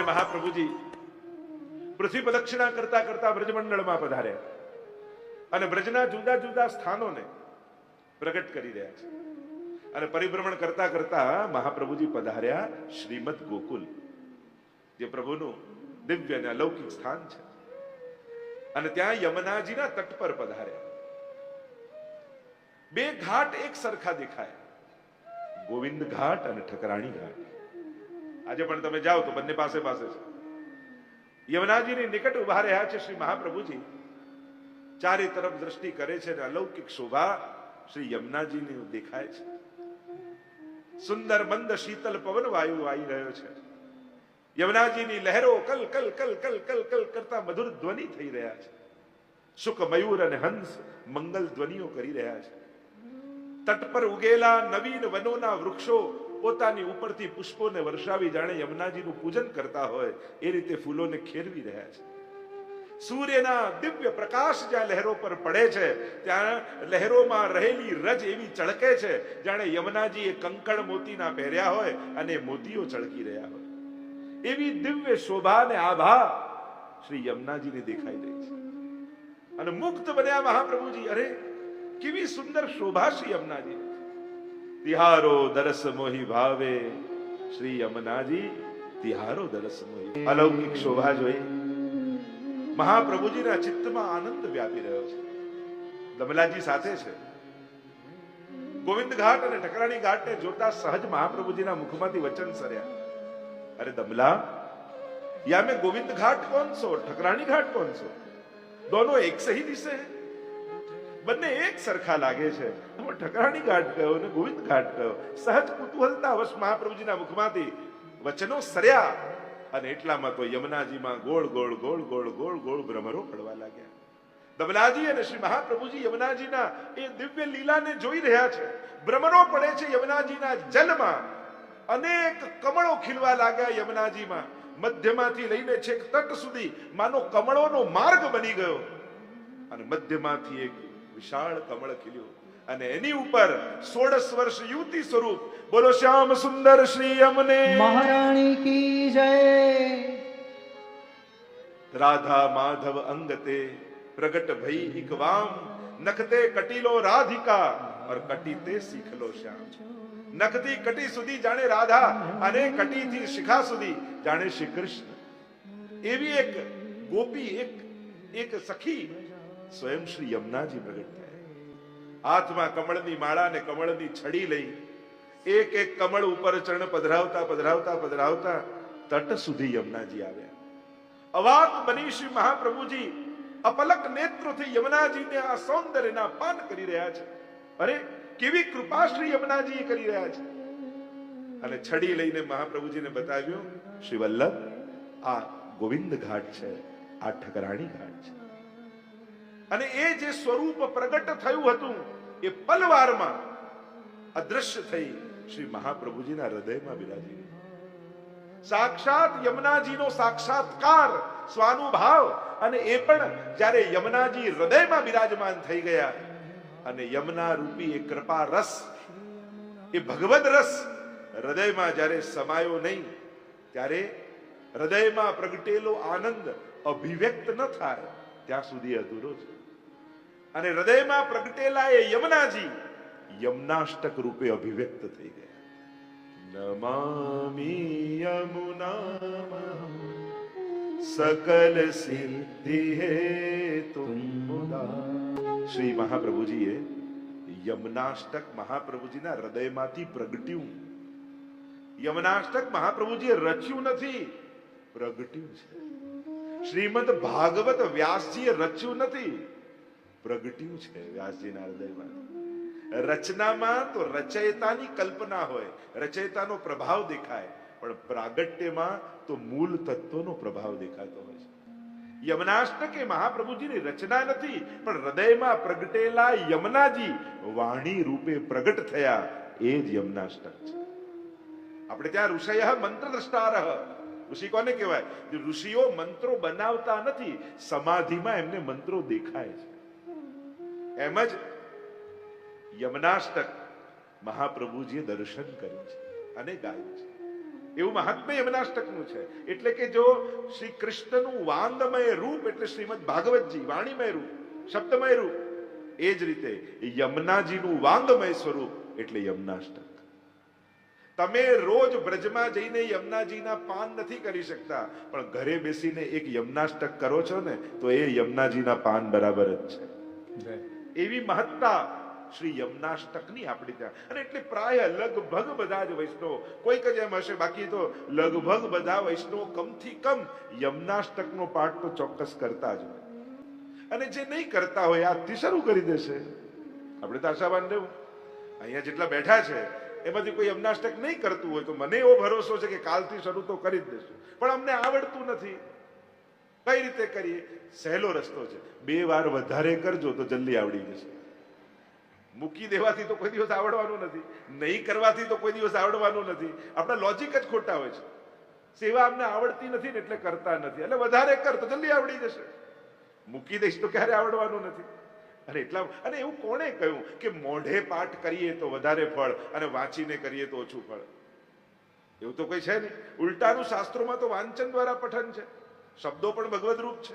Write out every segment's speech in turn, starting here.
ત્યારે મહાપ્રભુજી પૃથ્વી પ્રદક્ષિણા કરતા કરતા બ્રજમંડળમાં પધાર્યા અને બ્રજના જુદા જુદા સ્થાનોને પ્રગટ કરી રહ્યા છે. અને પરિભ્રમણ કરતા કરતા મહાપ્રભુજી પધાર્યા શ્રીમદ ગોકુલ, જે પ્રભુનું દિવ્ય અને અલૌકિક સ્થાન છે. અને ત્યાં યમુનાજીના તટ પર પધાર્યા. બે ઘાટ એક સરખા દેખાય. ગોવિંદ ઘાટ અને ઠકરાણી ઘાટ. આજે પણ તમે જાઓ તો બંને પાસે પાસે છે. યમુનાજીની નિકટ ઊભા રહ્યા છે શ્રી મહાપ્રભુજી. ચારે તરફ દ્રષ્ટિ કરે છે અને અલૌકિક શોભા શ્રી યમુનાજીની દેખાય છે. સુંદર મંદ શીતલ પવન વાયુ આવી રહ્યો છે. યમુનાજીની લહેરો કલ કલ કલ કલ કલ કલ કરતા મધુર ધ્વનિ થઈ રહ્યા છે. સુખ મયુર અને હંસ મંગલ ધ્વનિઓ કરી રહ્યા છે. તટ પર ઉગેલા નવીન વનોના વૃક્ષો પોતાની ઉપરથી પુષ્પોને વર્ષાવી જાણે યમુનાજીનું પૂજન કરતા હોય, એ રીતે ફૂલોને ખેરવી રહ્યા છે. સૂર્યના દિવ્ય પ્રકાશ જ્યાં લહેરો પર પડે છે, ત્યાં લહેરોમાં રહેલી રજ એવી ચળકે છે, જાણે યમુનાજીએ કંકણ મોતીના પહેર્યા હોય અને મોતીઓ ચળકી રહ્યા હોય. એવી દિવ્ય શોભા અને આભા શ્રી યમુનાજીને દેખાઈ રહી છે. અને મુક્ત બન્યા મહાપ્રભુજી, અરે, કેવી સુંદર શોભા શ્રી યમુનાજી. તિહારો દરસ મોહી ભાવે શ્રી યમુનાજી તિહારો દરસ મોહી અલૌકિક શોભા જોઈ મહાપ્રભુજીના ચિત્તમાં આનંદ વ્યાપી રહ્યો છે દમલાજી સાથે છે ગોવિંદ ઘાટ અને ઠકરાણી ઘાટને જોતા સહજ મહાપ્રભુજીના મુખમાંથી વચન સર્યા અરે દમલા या मैं गोविंद घाट कौन सो ठकरानी घाट कौन सो दोनों एक सही दिशे हैं બંને એક સરખા લાગે છે. ઠકરાણી ઘાટ કયો ને ગોવિંદ ઘાટ કયો સહજ કુતૂહલતા વશ મહાપ્રભુજીના મુખમાંથી વચનો સર્યા અને એટલામાં તો યમુનાજીમાં ગોળ ગોળ ગોળ ગોળ ગોળ ગોળ ભ્રમરો પડવા લાગ્યા. દમલાજી અને શ્રી મહાપ્રભુજી યમુનાજીના એ દિવ્ય લીલાને જોઈ રહ્યા છે. ભ્રમરો પડે છે યમુનાજીના જલમાં. અનેક કમળો ખીલવા લાગ્યા યમુનાજીમાં. મધ્યમાંથી લઈને છેક તટ સુધી માનો કમળોનો માર્ગ બની ગયો. અને મધ્યમાંથી એક વિશાળ કમળ ખીલ્યું. અને એની ઉપર સોળસ વર્ષ યુવતી સ્વરૂપ બોલો શ્યામ સુંદર શ્રી અમને. મહારાણી કી જય. રાધા માધવ અંગતે પ્રગટ ભઈ ઇકવામ નખતે કટીલો રાધિકા ઓર કટીતે શીખલો શ્યામ. નખતી કટી સુધી જાણે રાધા અને કટી થી શિખા સુધી જાણે શ્રી કૃષ્ણ. એવી એક ગોપી એક એક સખી સ્વયં શ્રી યમુનાજી પ્રગટ થયા. હાથમાં કમળની માળા અને કમળની છડી લઈ એક એક કમળ ઉપર ચરણ પધરાવતા પધરાવતા પધરાવતા તટ સુધી યમુનાજી આવ્યા. અવાક બની શ્રી મહાપ્રભુજી અપલક નેત્રોથી યમુનાજીને આ સૌંદર્યના પાન કરી રહ્યા છે. અરે, કેવી કૃપા શ્રી યમુનાજી કરી રહ્યા છે. અને છડી લઈને મહાપ્રભુજીને બતાવ્યું, શ્રી વલ્લભ, આ ગોવિંદ ઘાટ છે, આ ઠકરાણી ઘાટ છે. અને એ જે સ્વરૂપ પ્રગટ થયું હતું, એ પલવારમાં અદ્રશ્ય થઈ શ્રી મહાપ્રભુજીના હૃદયમાં બિરાજી સાક્ષાત યમુનાજીનો સાક્ષાત્કાર, સ્વાનુભાવ અને એ પણ જ્યારે યમુનાજી હૃદયમાં બિરાજમાન થઈ ગયા અને યમુના રૂપી એ કૃપા રસ, એ ભગવદ રસ હૃદયમાં જ્યારે સમાયો નહીં, ત્યારે હૃદયમાં પ્રગટેલો આનંદ અભિવ્યક્ત ન થાય, ત્યાં સુધી અધૂરો છે. અને હૃદયમાં પ્રગટેલા એ યમુનાજી યમનાષ્ટક રૂપે અભિવ્યક્ત થઈ ગયા. નમામિ યમુના સકલ સિદ્ધિ હે તુમુદા શ્રી મહાપ્રભુજીએ યમનાષ્ટક મહાપ્રભુજીના હૃદયમાંથી પ્રગટ્યું. યમનાષ્ટક મહાપ્રભુજીએ રચ્યું નથી, પ્રગટ્યું છે. શ્રીમદ ભાગવત વ્યાસજીએ રચ્યું નથી પ્રગટ્યું છે વ્યાસજીના હૃદયમાં. રચનામાં તો રચયતાની કલ્પના હોય, રચયતાનો પ્રભાવ દેખાય, પણ પ્રાગટ્યમાં તો મૂળ તત્વનો પ્રભાવ દેખાતો હોય છે. યમનાષ્ટક એ મહાપ્રભુજીની રચના નથી, પણ હૃદયમાં પ્રગટેલા યમનાજી વાણી રૂપે પ્રગટ થયા, એ જ યમનાષ્ટક છે. આપણે ત્યાં ઋષય મંત્ર દ્રષ્ટારહ ઋષિ કોને કહેવાય? ઋષિઓ મંત્રો બનાવતા નથી, સમાધિમાં એમને મંત્રો દેખાય છે. એમ જ યમનાષ્ટક મહાપ્રભુજીએ દર્શન કર્યું છે અને ગાયું છે. એવું મહાત્મ્ય યમનાષ્ટકનું છે. એટલે કે જો શ્રી કૃષ્ણનું વાંદમય રૂપ, એટલે શ્રીમદ ભાગવતજી, વાણીમય રૂપ, શબ્દમય રૂપ, એ જ રીતે યમુનાજીનું વાંગમય સ્વરૂપ એટલે યમનાષ્ટક. તમે રોજ બ્રજમાં જઈને યમુનાજીના પાન નથી કરી શકતા, પણ ઘરે બેસીને એક યમનાષ્ટક કરો છો ને, તો એ યમુનાજીના પાન બરાબર જ છે. એવી મહત્તા શ્રી યમનાષ્ટકની આપણી ત્યાં. અને એટલે પ્રાય લગભગ બધા જ વૈષ્ણવ, કોઈક જ એમ હશે, બાકી તો લગભગ બધા વૈષ્ણવ કમથી કમ યમનાષ્ટકનો પાઠ તો ચોક્કસ કરતા જ હોય. અને જે નહીં કરતા હોય, આજથી શરૂ કરી દેશે. આપણે તો આશાવાન રહેવું. અહીંયા જેટલા બેઠા છે, એમાંથી કોઈ યમનાષ્ટક નહીં કરતું હોય, તો મને એવો ભરોસો છે કે કાલથી શરૂ તો કરી જ દેશું. પણ અમને આવડતું નથી. કઈ રીતે કરીએ? સહેલો રસ્તો છે. બે વાર વધારે કરજો તો જલ્દી આવડી જશે. મૂકી દેવાથી તો કોઈ દિવસ આવડવાનું નથી. નહીં કરવાથી તો કોઈ દિવસ આવડવાનું નથી. આપણા લોજિક જ ખોટા હોય છે. સેવા અમને આવડતી નથી ને એટલે કરતા નથી. એટલે વધારે કર તો જલ્દી આવડી જશે. મૂકી દઈશ તો ક્યારે આવડવાનું નથી. અને એટલા અને એવું કોણે કહ્યું કે મોઢે પાઠ કરીએ તો વધારે ફળ અને વાંચીને કરીએ તો ઓછું ફળ? એવું તો કોઈ છે નહીં. ઉલટાનું શાસ્ત્રોમાં તો વાંચન દ્વારા પઠન છે. શબ્દો પણ ભગવદ રૂપ છે.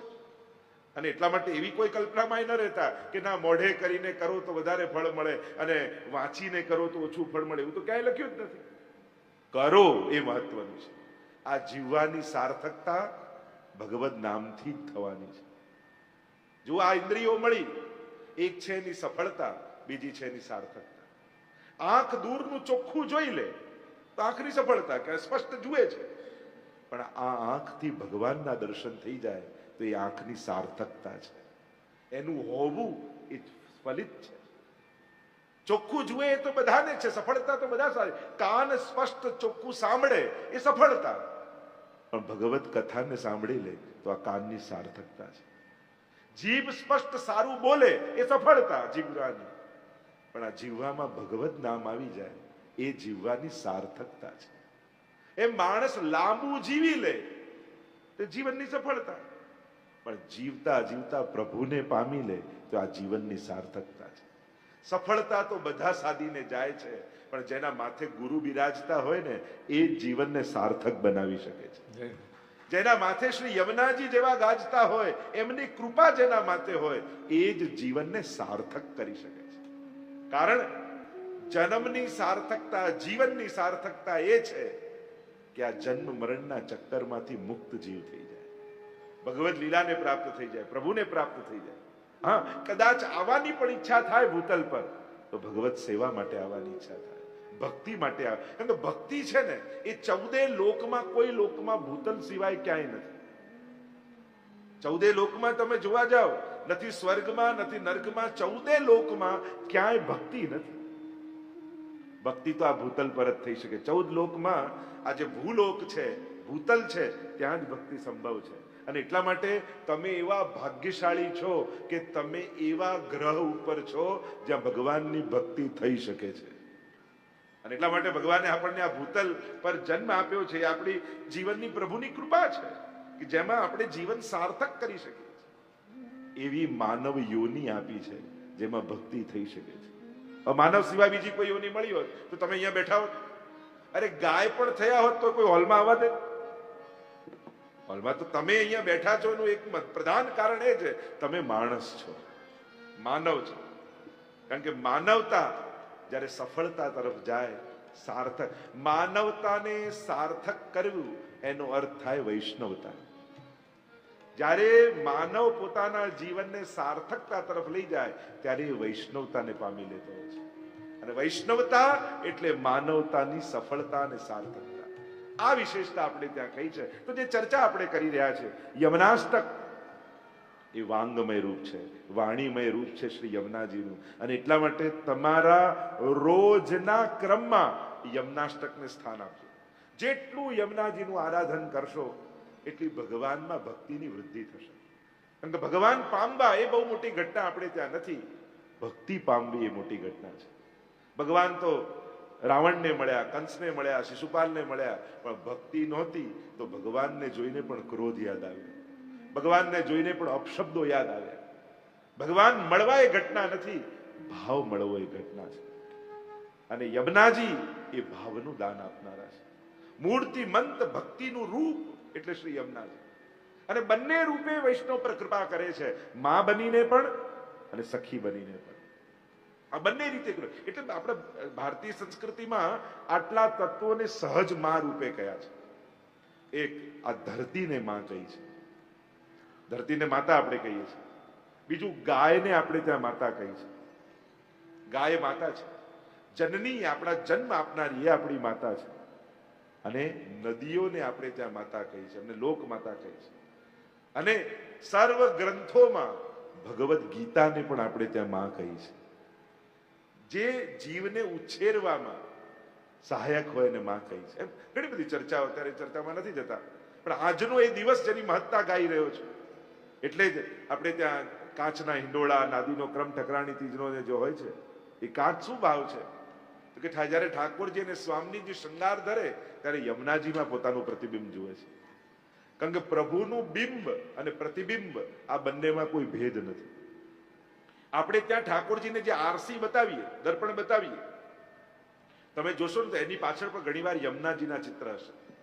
અને એટલા માટે એવી કોઈ કલ્પનામાં ન રહેતા કે ના, મોઢે કરીને કરો તો વધારે ફળ મળે અને વાંચીને કરો તો ઓછું ફળ મળે. એવું તો ક્યાંય લખ્યું જ નથી. કરો એ મહત્વનું છે. આ જીવવાની સાર્થકતા ભગવદ નામથી જ થવાની છે. જો આ ઇન્દ્રિયો મળી, એક છે એની સફળતા, બીજી છે એની સાર્થકતા. આંખ દૂરનું ચોખ્ખું જોઈ લે, તો આંખની સફળતા, કે સ્પષ્ટ જુએ છે. પણ આ આંખથી ભગવાનના દર્શન થઈ જાય તો એ આંખની સાર્થકતા છે. એનું હોવું એ ફલિત છે. ચોખ્ખું જુએ એ તો બધાને છે, સફળતા તો બધા સારી. કાન સ્પષ્ટ, ચોખ્ખું સાંભળે એ સફળતા. પણ ભગવત કથાને સાંભળી લે તો આ કાનની સાર્થકતા છે. જીભ સ્પષ્ટ, સારું બોલે એ સફળતા, જીવવાની. પણ આ જીવવામાં ભગવત નામ આવી જાય, એ જીવવાની સાર્થકતા છે. એમ માણસ લાંબુ જીવી લે તો જીવનની સફળતા. પણ જીવતા જીવતા પ્રભુને પામી લે તો આ જીવનની સાર્થકતા છે. સફળતા તો બધા સાધીને જાય છે પણ જેના માથે ગુરુ બિરાજતા હોય ને એ જીવનને સાર્થક બનાવી શકે છે. જેના માથે શ્રી યમુનાજી જેવા ગાજતા હોય એમની કૃપા જેના માથે હોય એ જ જીવનને સાર્થક કરી શકે છે. કારણ જન્મની સાર્થકતા જીવનની સાર્થકતા એ છે કે આ જન્મ મરણના ચક્કરમાંથી મુક્ત જીવ થઈ જાય. ભગવદ લીલાને પ્રાપ્ત થઈ જાય, પ્રભુને પ્રાપ્ત થઈ જાય. હા, કદાચ આવવાની પણ ઈચ્છા થાય ભૂતલ પર, તો ભગવત સેવા માટે આવવાની ઈચ્છા થાય. ભક્તિ માટે આવે. કેમ કે ભક્તિ છે ને, એ ચૌદે લોકમાં, કોઈ લોકમાં ભૂતલ સિવાય ક્યાંય નથી. ચૌદે લોકમાં તમે જોવા જાઓ, નથી સ્વર્ગમાં, નથી નર્કમાં, ચૌદે લોકમાં ક્યાંય ભક્તિ નથી. ભક્તિ તો આ ભૂતલ પર જ થઈ શકે. ચૌદ લોકમાં આ જે ભૂલોક છે, ભૂતલ છે, ત્યાં જ ભક્તિ સંભવ છે. અને એટલા માટે તમે એવા ભાગ્યશાળી છો કે તમે એવા ગ્રહ ઉપર છો જ્યાં ભગવાનની ભક્તિ થઈ શકે છે. અને એટલા માટે ભગવાને આપણને આ ભૂતલ પર જન્મ આપ્યો છે. એ આપણી જીવનની પ્રભુની કૃપા છે કે જેમાં આપણે જીવન સાર્થક કરી શકીએ એવી માનવ યોની આપી છે, જેમાં ભક્તિ થઈ શકે છે. માનવ સિવાય બીજી કોઈ યોની મળી હોત તો તમે અહીંયા બેઠા હોત અરે, ગાય પણ થયા હોત તો કોઈ હોલમાં આવવા દે. હોલમાં તો તમે અહીંયા બેઠા છો એનું એક પ્રધાન કારણ એ છે, તમે માણસ છો. માનવ છો. કારણ કે માનવતા જ્યારે સફળતા તરફ જાય, સાર્થક. માનવતાને સાર્થક કરવું, એનો અર્થ થાય વૈષ્ણવતા જ્યારે માનવ પોતાના જીવનને સાર્થકતા તરફ લઈ જાય, ત્યારે વૈષ્ણવતાને પામી લેતો હોય છે. અને વૈષ્ણવતા એટલે માનવતાની સફળતા અને સાર્થકતા. આ વિશેષતા આપણે ત્યાં કહી છે. તો જે ચર્ચા આપણે કરી રહ્યા છે, યમનાષ્ટક એ વાંગમય રૂપ છે, વાણીમય રૂપ છે શ્રી યમુનાજીનું. અને એટલા માટે તમારા રોજના ક્રમમાં યમનાષ્ટકને સ્થાન આપજો. જેટલું યમુનાજીનું આરાધન કરશો એટલી ભગવાનમાં ભક્તિની વૃદ્ધિ થશે. કારણ કે ભગવાન પામવા એ બહુ મોટી ઘટના આપણે ત્યાં નથી. ભક્તિ પામવી એ મોટી ઘટના છે. ભગવાન તો રાવણને મળ્યા, કંસને મળ્યા, શિશુપાલને મળ્યા, પણ ભક્તિ નહોતી તો ભગવાનને જોઈને પણ ક્રોધ યાદ આવ્યો. ભગવાનને જોઈને પણ અપશબ્દો યાદ આવ્યા. ભગવાન મળવા એ ઘટના નથી, ભાવ મળવો એ ઘટના છે. અને યમનાજી એ ભાવનું દાન આપનારા છે. મૂર્તિમંત ભક્તિનું રૂપ એટલે શ્રી યમુનાજી. અને બંને રૂપે વૈષ્ણવ પર કૃપા કરે છે. મા બનીને પણ અને સખી બનીને પણ. આ બંને રીતે એટલે આપણે ભારતીય સંસ્કૃતિમાં આટલા તત્વોને સહજમાં રૂપે કયા છે. એક આ ધરતીને માં કહી છે. ધરતીને માતા આપણે કહીએ છીએ. બીજું ગાયને આપણે ત્યાં માતા કહી છે. ગાય માતા છે. જનની આપણા જન્મ આપનારી એ આપણી માતા છે. અને નદીઓને આપણે ત્યાં માતા કહી છે અને લોક માતા કહી છે. અને સર્વ ગ્રંથોમાં ભગવદ્ ગીતાને પણ આપણે ત્યાં માં કહી છે. જે જીવને ઉછેરવામાં સહાયક હોય એને માં કહી છે. એમ ઘણી બધી ચર્ચાઓ અત્યારે ચર્ચામાં નથી જતા, પણ આજનો એ દિવસ જેની મહત્તા ગાઈ રહ્યો છે. એટલે જ આપણે ત્યાં કાચના હિંડોળા, નાદીનો ક્રમ ઠકરાણી, તીજનો જે હોય છે, એ કાચ શું ભાવ છે? તો કે જ્યારે ઠાકોરજી અને સ્વામીજી શૃંગાર ધરે, ત્યારે યમુનાજીમાં પોતાનું પ્રતિબિંબ જુએ છે. કારણ કે પ્રભુનું બિંબ અને પ્રતિબિંબ આ બંનેમાં કોઈ ભેદ નથી. આપણે ત્યાં ઠાકોરજીને જે આરસી બતાવીએ, દર્પણ બતાવીએ, તમે જોશો ને તો એની પાછળ પણ ઘણીવાર યમુનાજીના ચિત્ર હશે.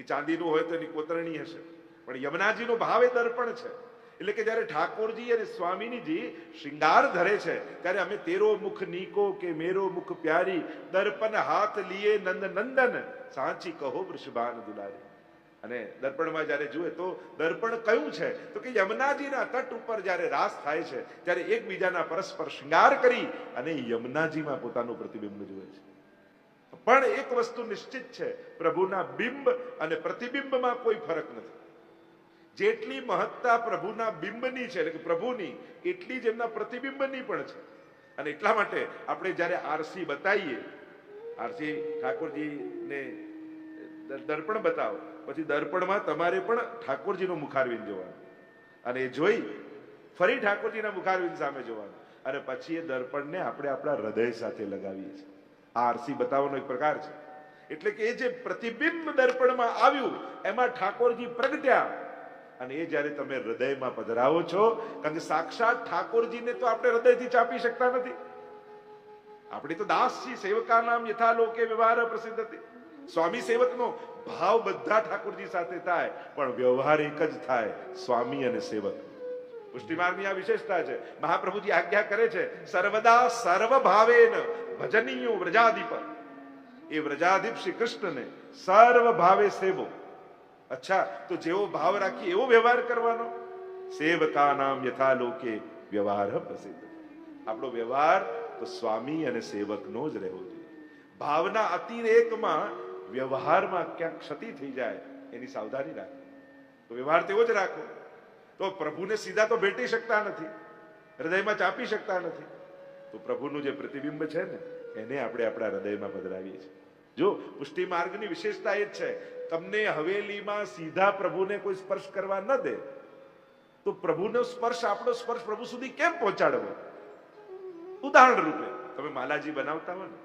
એ ચાંદીનું હોય તો એની કોતરણી હશે. પણ યમુનાજીનો ભાવ એ દર્પણ છે. એટલે કે જ્યારે ઠાકોરજી અને સ્વામીનીજી શિંગાર ધરે છે, ત્યારે અમે તેરો મુખ નીકો કે મેરો મુખ પ્યારી, દર્પણ હાથ લીએ નંદ નંદન, સાચી કહો વૃષભાન દુલારી. અને દર્પણમાં જ્યારે જુએ તો દર્પણ કયું છે? તો કે યમુનાજીના તટ ઉપર જ્યારે રાસ થાય છે, ત્યારે એકબીજાના પરસ્પર શૃંગાર કરી અને યમુનાજીમાં પોતાનું પ્રતિબિંબ જુએ છે. પણ એક વસ્તુ નિશ્ચિત છે, પ્રભુના બિંબ અને પ્રતિબિંબમાં કોઈ ફરક નથી. જેટલી મહત્તા પ્રભુના બિંબની છે, એટલે કે પ્રભુની, એટલી જ એમના પ્રતિબિંબની પણ છે. અને એટલા માટે આપણે જ્યારે આરસી બતાવીએ, આરસી ઠાકોરજીને દર્પણ બતાવો, પછી દર્પણમાં તમારે પણ ઠાકોરજીનું મુખારવિંદ જોવાનું. અને એ જોઈ ફરી ઠાકોરજીના મુખારવિંદ સામે જોવાનું. અને પછી એ દર્પણને આપણે આપણા હૃદય સાથે લગાવીએ છીએ. આ આરસી બતાવવાનો એક પ્રકાર છે. એટલે કે એ જે પ્રતિબિંબ દર્પણમાં આવ્યું, એમાં ઠાકોરજી પ્રગટ્યા અને એ જ્યારે તમે હૃદયમાં પધરાવો છો, કારણ કે સાક્ષાત ઠાકોરજીને તો આપણે હૃદયથી ચાપી શકતા નથી. આપણે તો દાસ છીએ સેવકા નામ યથા લોકે વ્યવહાર પ્રસિદ્ધ હતી. સ્વામી સેવકનો ભાવ બધા ઠાકોરજી સાથે થાય, પણ વ્યવહાર એક જ થાય, સ્વામી અને સેવક. પુષ્ટિમાર્ગની આ વિશેષતા છે. મહાપ્રભુજી આજ્ઞા કરે છે, સર્વદા સર્વ ભાવેન ભજનીયો વ્રજાધિપ એ વ્રજાધિપ શ્રી કૃષ્ણને સર્વ ભાવે સેવો. અચ્છા, તો જેવો ભાવ રાખી એવો વ્યવહાર કરવાનો? સેવકા નામ યથા લોકે વ્યવહાર પ્રસિદ્ધ. આપણો વ્યવહાર તો સ્વામી અને સેવકનો જ રહેવો જોઈએ. ભાવના અતિરેકમાં વ્યવહારમાં ક્યાંક ક્ષતિ થઈ જાય, એની સાવધાની રાખો તો વ્યવહાર તેવો જ રાખો. તો પ્રભુને સીધા તો ભેટી શકતા નથી, હૃદયમાં ચાપી શકતા નથી. તો પ્રભુનું જે પ્રતિબિંબ છે ને, એને આપણે આપણા હૃદયમાં પધરાવીએ છીએ. જો પુષ્ટિ માર્ગની વિશેષતા એ જ છે, તમને હવેલીમાં સીધા પ્રભુને કોઈ સ્પર્શ કરવા ન દે, તો પ્રભુનો સ્પર્શ, આપણો સ્પર્શ પ્રભુ સુધી કેમ પહોંચાડવો? ઉદાહરણ રૂપે તમે માલાજી બનાવતા હો ને,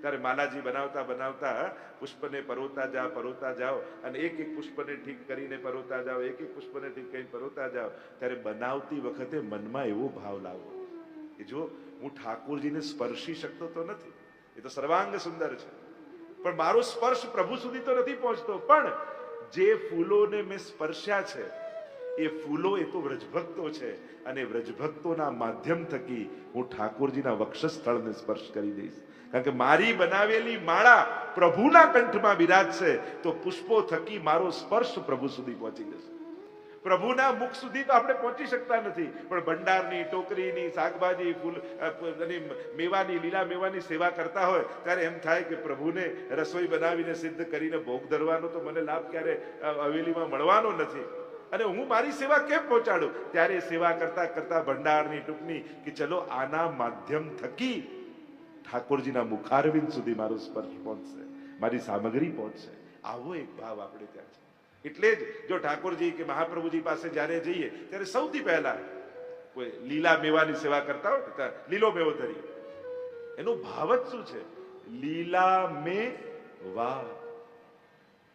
ત્યારે માલાજી બનાવતા બનાવતા પુષ્પને પરોતા જાઓ પરોતા જાઓ, અને એક એક પુષ્પને ઠીક કરીને પરોતા જાઓ, એક એક પુષ્પને ઠીક કરીને પરોતા જાઓ, ત્યારે બનાવતી વખતે મનમાં એવો ભાવ લાવો કે જો હું ઠાકોરજીને સ્પર્શી શકતો તો નથી. એ તો સર્વાંગ સુંદર છે. પણ મારો સ્પર્શ પ્રભુ સુધી તો નથી પહોંચતો. પણ જે ફૂલોને મેં સ્પર્શ્યા છે, એ ફૂલો એ તો વ્રજભક્તો છે અને વ્રજભક્તોના માધ્યમ થકી હું ઠાકોરજીના વક્ષસ્થળને સ્પર્શ કરી દઈશ. કારણ કે મારી બનાવેલી માળા પ્રભુના કંઠમાં બિરાજશે, તો પુષ્પો થકી મારો સ્પર્શ પ્રભુ સુધી પહોંચી જશે. પ્રભુના મુખ સુધી તો આપણે પહોંચી શકતા નથી. પણ ભંડારની, ટોકરીની, શાકભાજી, ફૂલ મેવાની, લીલા મેવાની સેવા કરતા હોય, ત્યારે એમ થાય કે પ્રભુને રસોઈ બનાવીને સિદ્ધ કરીને ભોગ ધરવાનો તો મને લાભ ક્યારે હવેલીમાં મળવાનો નથી. અને હું મારી સેવા કેમ પહોંચાડું? ત્યારે સેવા કરતા કરતા ભંડારની ટૂંકની કે ચલો આના માધ્યમ થકી ઠાકોરજીના મુખારવિંદ સુધી મારો સ્પર્શ પહોંચશે, મારી સામગ્રી પહોંચશે. આવો એક ભાવ આપણે ત્યાં છે. એટલે જ જો ઠાકોરજી કે મહાપ્રભુજી પાસે જ્યારે જઈએ, ત્યારે સૌથી પહેલા કોઈ લીલા મેવાની સેવા કરતા હોય ને લીલો મેવો ધરી એનું ભાવ જ શું છે? લીલા મે વા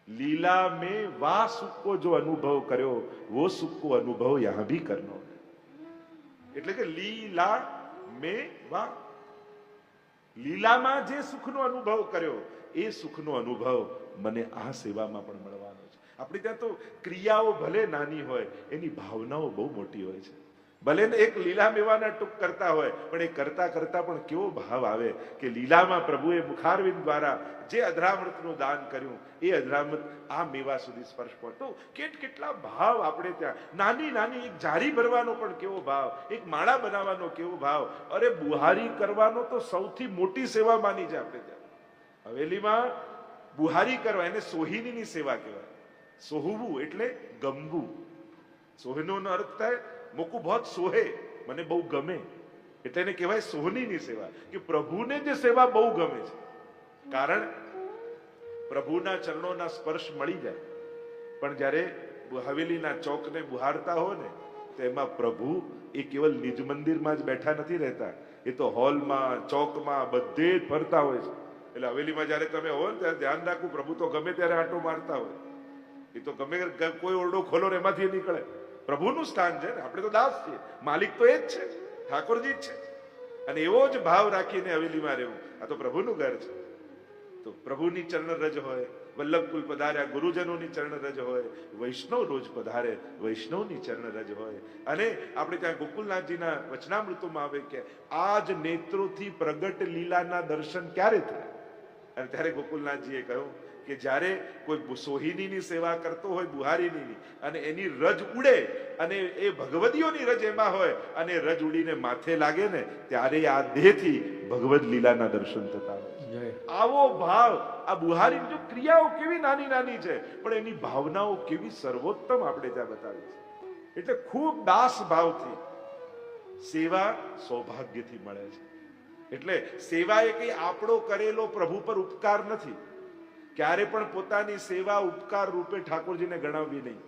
લીલા મે વા સુકો જો અનુભવ કર્યો, વો સુકો અનુભવ યહાં ભી કરનો. એટલે કે લીલા મે વા લીલામાં જે સુખનો અનુભવ કર્યો, એ સુખનો અનુભવ મને આ સેવામાં પણ મળવા આપણે ત્યાં તો ક્રિયાઓ ભલે નાની હોય, એની ભાવનાઓ બહુ મોટી હોય છે. ભલે ને એક લીલા મેવાના ટૂંક કરતા હોય, પણ એ કરતા કરતા પણ કેવો ભાવ આવે કે લીલામાં પ્રભુએ મુખારવિંદ દ્વારા જે અધરામૃતનું દાન કર્યું, એ અધરામૃત આ મેવા સુધી સ્પર્શ પહોંચતો. કેટ કેટલા ભાવ આપણે ત્યાં. નાની નાની, એક જારી ભરવાનો પણ કેવો ભાવ, એક માળા બનાવવાનો કેવો ભાવ. અરે બુહારી કરવાનો તો સૌથી મોટી સેવા માની છે આપણે ત્યાં. હવેલીમાં બુહારી કરવા, એને સોહિનીની સેવા કહેવાય. સોહવું એટલે ગમવું. સોહનો અર્થ થાય, મોકું બહોત સોહે, મને બહુ ગમે. એટલે એને કહેવાય સોહનીની સેવા, કે પ્રભુને જે સેવા બહુ ગમે છે. કારણ પ્રભુના ચરણોના સ્પર્શ મળી જાય. પણ જ્યારે હવેલીના ચોકને બુહારતા હો ને, તો એમાં પ્રભુ એ કેવલ નિજ મંદિરમાં જ બેઠા નથી રહેતા. એ તો હોલમાં, ચોકમાં બધે જ ફરતા હોય છે. એટલે હવેલીમાં જ્યારે તમે હો ને, ત્યારે ધ્યાન રાખવું, પ્રભુ તો ગમે ત્યારે આંટો મારતા હોય. એ તો ગમે કોઈ ઓરડો ખોલો ને એમાંથી નીકળે. પ્રભુનું સ્થાન છે ને, આપણે તો દાસ છીએ. માલિક તો એ જ છે. ઠાકોરજી જ છે. અને એવો જ ભાવ રાખીને હવેલીમાં રહેવું. આ તો પ્રભુનું ઘર છે. તો પ્રભુની ચરણ રજ હોય વલ્લભ કુલ પધાર્યા, ગુરુજનોની ચરણ રજ હોય, વૈષ્ણવ રોજ પધારે, વૈષ્ણવની ચરણ રજ હોય. અને આપણે ત્યાં ગોકુલનાથજીના વચનામૃતોમાં આવે કે આ જ નેત્રોથી પ્રગટ લીલાના દર્શન ક્યારે થાય? અને ત્યારે ગોકુલનાથજીએ કહ્યું કે જ્યારે કોઈ સોહિનીની સેવા કરતો હોય બુહારીની અને એની રજ ઉડે અને એ ભગવદીઓની રજ એમાં હોય અને રજ ઉડીને માથે લાગે ને ત્યારે આ દેહથી ભગવદ લીલાના દર્શન થતા હોય આવો ભાવ આ બુહારી જો ક્રિયાઓ કેવી નાની નાની છે પણ એની ભાવનાઓ કેવી સર્વોત્તમ આપણે ત્યાં બતાવી છે એટલે ખૂબ દાસ ભાવથી સેવા સૌભાગ્યથી મળે છે. એટલે સેવા એ કઈ આપણો કરેલો પ્રભુ પર ઉપકાર નથી. ક્યારે પણ પોતાની સેવા ઉપકાર રૂપે ઠાકોરજીને ગણાવવી નહીં.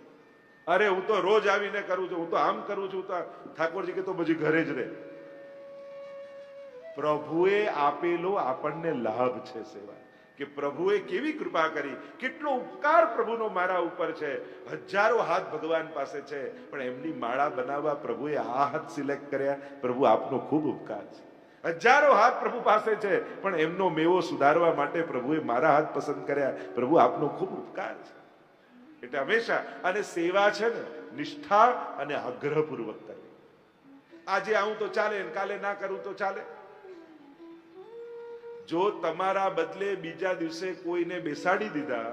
અરે, હું તો રોજ આવીને કરું છું, હું તો આમ કરું છું ઠાકોરજી કે તો પછી ઘરે જ રહે. પ્રભુએ આપેલો આપણને લાભ છે સેવા. કે પ્રભુએ કેવી કૃપા કરી? કેટલો ઉપકાર પ્રભુનો મારા ઉપર છે. હજારો હાથ ભગવાન પાસે છે. પણ એમની માળા બનાવવા પ્રભુએ આ હાથ સિલેક્ટ કર્યા. પ્રભુ આપનો ખૂબ ઉપકાર છે. હજારો હાથ પ્રભુ પાસે છે, પણ એમનો મેવો સુધારવા માટે પ્રભુએ મારા હાથ પસંદ કર્યા. પ્રભુ આપનો ખૂબ ઉપકાર છે. એટલે હંમેશા, અને સેવા છે ને, નિષ્ઠા અને આગ્રહપૂર્વક કરવી આજે આવું તો ચાલે કાલે ના કરું તો ચાલે. જો તમારા બદલે બીજા દિવસે કોઈને બેસાડી દીધા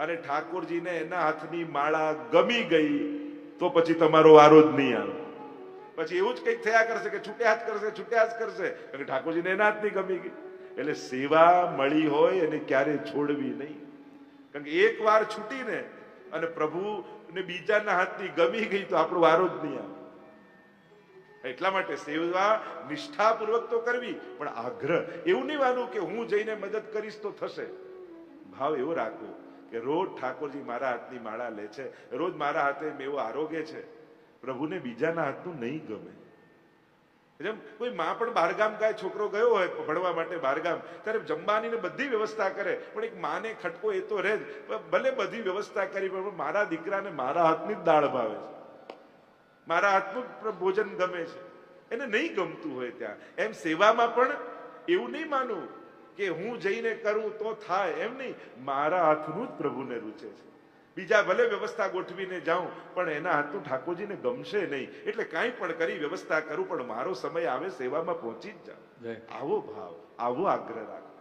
અને ઠાકોરજીને એના હાથની માળા ગમી ગઈ, તો પછી તમારો વારો જ નહીં આવે. પછી એવું જ કંઈક થયા કરશે કે છૂટ્યા જ કરશે, છૂટ્યા જ કરશે. કે ઠાકોરજીને એના હાથની ગમી ગઈ. એટલે સેવા મળી હોય એને ક્યારે છોડવી નહીં. કારણ કે એક વાર છૂટીને અને પ્રભુ ને બીજાના હાથની ગમી ગઈ તો આપણો વારો જ નહીં આવે. એટલા માટે સેવા નિષ્ઠાપૂર્વક તો કરવી, પણ આગ્રહ. એવું નહીં માનવું કે હું જઈને મદદ કરીશ તો થશે. ભાવ એવો રાખવો કે રોજ ઠાકોરજી મારા હાથની માળા લે છે. રોજ મારા હાથે મેવો આરોગ્ય છે. પ્રભુને બીજાના હાથનું નહીં ગમે. જેમ કોઈ માં પણ બહારગામ કાંઈ છોકરો ગયો હોય ભણવા માટે બહારગામ ત્યારે જમવાની બધી વ્યવસ્થા કરે. પણ એક માને ખટકો એ તો રહે જ. ભલે બધી વ્યવસ્થા કરી, પણ મારા દીકરાને મારા હાથની જ દાળ ભાવે છે. મારા હાથનું ભોજન ગમે છે. એને નહીં ગમતું હોય ત્યાં. એમ સેવામાં પણ એવું નહીં માનવું કે હું જઈને કરું તો થાય. એમ નહીં. મારા હાથનું જ પ્રભુને રૂચે છે. બીજા ભલે વ્યવસ્થા ગોઠવીને જાઉં પણ એના હાથનું ઠાકોરજીને ગમશે નહીં. એટલે કાંઈ પણ કરી વ્યવસ્થા કરું પણ મારો સમય આવે સેવામાં પહોંચી જ જાઉં. આવો ભાવ આવો આગ્રહ રાખો.